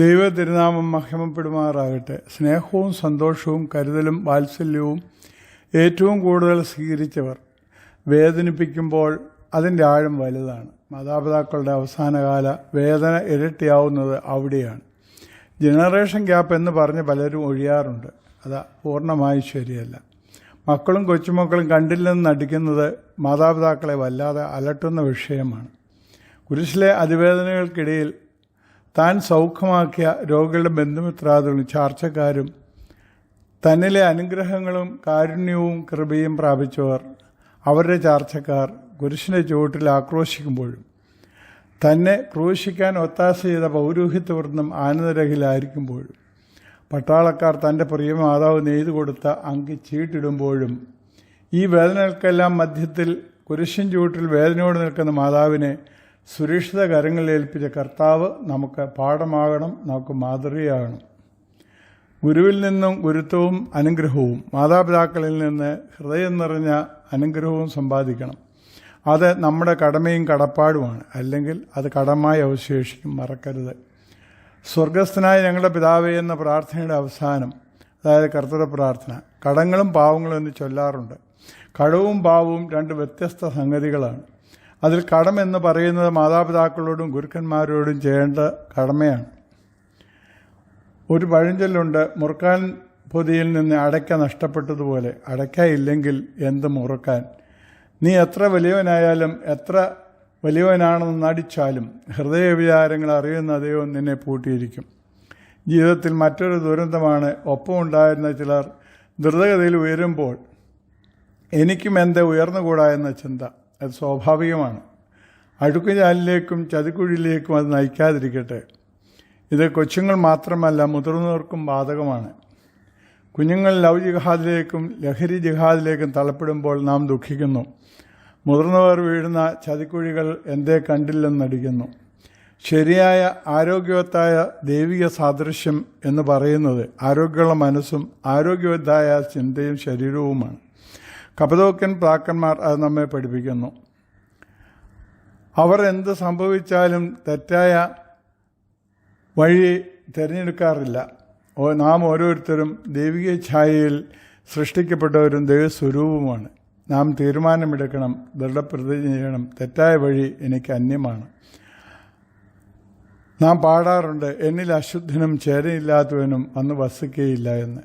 ദൈവ തിരുനാമം മഹിമപ്പെടുമാറാകട്ടെ സ്നേഹവും സന്തോഷവും കരുതലും വാത്സല്യവും ഏറ്റവും കൂടുതൽ സ്വീകരിച്ചവർ വേദനിപ്പിക്കുമ്പോൾ അതിന്റെ ആഴം വലുതാണ്. മാതാപിതാക്കളുടെ അവസാനകാല വേദന ഇരട്ടിയാവുന്നത് അവിടെയാണ്. ജനറേഷൻ ഗ്യാപ്പ് എന്ന് പറഞ്ഞ് പലരും ഒഴിയാറുണ്ട്. അത് പൂർണമായും ശരിയല്ല. മക്കളും കൊച്ചുമക്കളും കണ്ടില്ലെന്ന് നടിക്കുന്നത് മാതാപിതാക്കളെ വല്ലാതെ അലട്ടുന്ന വിഷയമാണ്. കുരിശിലെ അതിവേദനകൾക്കിടയിൽ താൻ സൗഖ്യമാക്കിയ രോഗികളുടെ ബന്ധുമിത്രാദികളും ചാർച്ചക്കാരും തന്നിലെ അനുഗ്രഹങ്ങളും കാരുണ്യവും കൃപയും പ്രാപിച്ചവർ അവരുടെ ചാർച്ചക്കാർ കുരിശിന്റെ ചുവട്ടിൽ ആക്രോശിക്കുമ്പോഴും തന്നെ ക്രൂശിക്കാൻ ഒത്താശ ചെയ്ത പൗരോഹിത്യവൃന്ദം ആനന്ദരഹിലായിരിക്കുമ്പോഴും പട്ടാളക്കാർ തന്റെ പ്രിയ മാതാവ് നെയ്തു കൊടുത്ത അങ്കി ചീട്ടിടുമ്പോഴും ഈ വേദനകൾക്കെല്ലാം മധ്യത്തിൽ കുരിശിൻ ചുവട്ടിൽ വേദനയോട് നിൽക്കുന്ന മാതാവിനെ സുരക്ഷിത കരങ്ങളിൽ ഏൽപ്പിച്ച കർത്താവ് നമുക്ക് പാഠമാകണം നമുക്ക് മാതൃകയാകണം. ഗുരുവിൽ നിന്നും ഗുരുത്വവും അനുഗ്രഹവും മാതാപിതാക്കളിൽ നിന്ന് ഹൃദയം നിറഞ്ഞ അനുഗ്രഹവും സമ്പാദിക്കണം. അത് നമ്മുടെ കടമയും കടപ്പാടുമാണ്. അല്ലെങ്കിൽ അത് കടമായി അവശേഷിക്കും മറക്കരുത്. സ്വർഗസ്ഥനായ ഞങ്ങളുടെ പിതാവേ എന്ന പ്രാർത്ഥനയുടെ അവസാനം അതായത് കർത്തൃ പ്രാർത്ഥന കടങ്ങളും പാവങ്ങളും എന്ന് ചൊല്ലാറുണ്ട്. കടവും പാവവും രണ്ട് വ്യത്യസ്ത സംഗതികളാണ്. അതിൽ കടമെന്ന് പറയുന്നത് മാതാപിതാക്കളോടും ഗുരുക്കന്മാരോടും ചെയ്യേണ്ട കടമയാണ്. ഒരു പഴഞ്ചൊല്ലുണ്ട് മുറുക്കാൻ പൊതിയിൽ നിന്ന് അടയ്ക്ക നഷ്ടപ്പെട്ടതുപോലെ അടയ്ക്ക ഇല്ലെങ്കിൽ എന്ത് മുറുക്കാൻ? നീ എത്ര വലിയവനായാലും എത്ര വലിയവനാണെന്ന് നടിച്ചാലും ഹൃദയ വിചാരങ്ങൾ അറിയുന്ന ദൈവം നിന്നെ പൂട്ടിയിരിക്കും. ജീവിതത്തിൽ മറ്റൊരു ദുരന്തമാണ് ഒപ്പമുണ്ടായിരുന്ന ചിലർ ദ്രുതഗതിയിൽ ഉയരുമ്പോൾ എനിക്കും എന്തേ ഉയർന്നുകൂടാ എന്ന ചിന്ത. അത് സ്വാഭാവികമാണ്. അഴുക്കുചാലിലേക്കും ചതിക്കുഴിയിലേക്കും അത് നയിക്കാതിരിക്കട്ടെ. ഇത് കൊച്ചുങ്ങൾ മാത്രമല്ല മുതിർന്നവർക്കും ബാധകമാണ്. കുഞ്ഞുങ്ങൾ ലവ് ജിഹാദിലേക്കും ലഹരി ജിഹാദിലേക്കും തള്ളപ്പെടുമ്പോൾ നാം ദുഃഖിക്കുന്നു. മുതിർന്നവർ വീഴുന്ന ചതിക്കുഴികൾ എന്തേ കണ്ടില്ലെന്നടിക്കുന്നു ശരിയായ ആരോഗ്യവത്തായ ദൈവിക സാദൃശ്യം എന്ന് പറയുന്നത് ആരോഗ്യമുള്ള മനസ്സും ആരോഗ്യവത്തായ ചിന്തയും ശരീരവുമാണ്. കപതോക്കൻ പ്രാക്കന്മാർ അത് നമ്മെ പഠിപ്പിക്കുന്നു. അവർ എന്ത് സംഭവിച്ചാലും തെറ്റായ വഴി തിരഞ്ഞെടുക്കാറില്ല. നാം ഓരോരുത്തരും ദൈവിക ഛായയിൽ സൃഷ്ടിക്കപ്പെട്ടവരും ദൈവസ്വരൂപമാണ് നാം തീരുമാനമെടുക്കണം ദൃഢപ്രതിജ്ഞ ചെയ്യണം തെറ്റായ വഴി എനിക്ക് അന്യമാണ്. നാം പാടാറുണ്ട് എന്നിൽ അശുദ്ധനും ചേരയില്ലാത്തവനും അന്ന് വസിക്കുകയില്ല എന്ന്.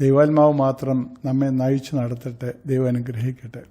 ദൈവാത്മാവ് മാത്രം നമ്മെ നയിച്ചു നടത്തട്ടെ ദൈവം അനുഗ്രഹിക്കട്ടെ.